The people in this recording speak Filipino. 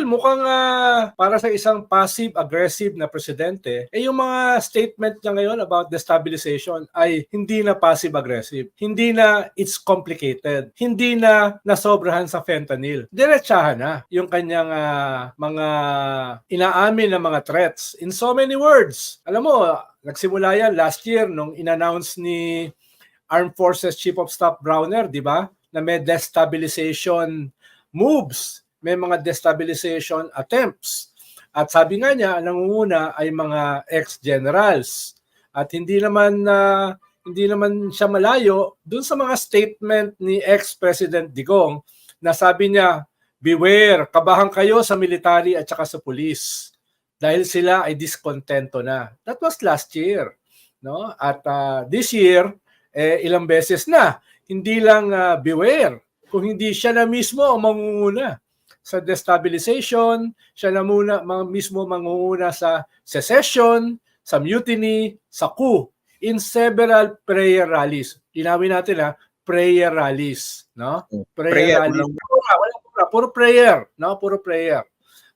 Well, mukhang ah, para sa isang passive-aggressive na presidente, eh yung mga statement niya ngayon about destabilization ay hindi na passive-aggressive. Hindi na it's complicated. Hindi na nasobrahan sa fentanyl. Diretsahan na yung kanyang ah, mga inaamin na mga threats. In so many words, alam mo, nagsimula yan last year nung in-announce ni Armed Forces Chief of Staff Browner, di ba? Na may destabilization moves, may mga destabilization attempts. At sabi nga niya, ang nangunguna ay mga ex-generals. At hindi naman na hindi naman siya malayo dun sa mga statement ni ex-President Digong na sabi niya, beware, kabahan kayo sa military at saka sa police dahil sila ay diskontento na. That was last year. No? At ah, this year, eh, ilang beses na. Hindi lang ah, beware, kung hindi siya na mismo ang mangunguna sa destabilization, siya na muna mga mismo mangunguna sa secession, sa mutiny, sa coup, in several prayer rallies. Linawin natin ha, prayer rallies, no? Prayer, Prayer, rallies. walang- Wala, wala, wala, puro prayer, no? Puro prayer.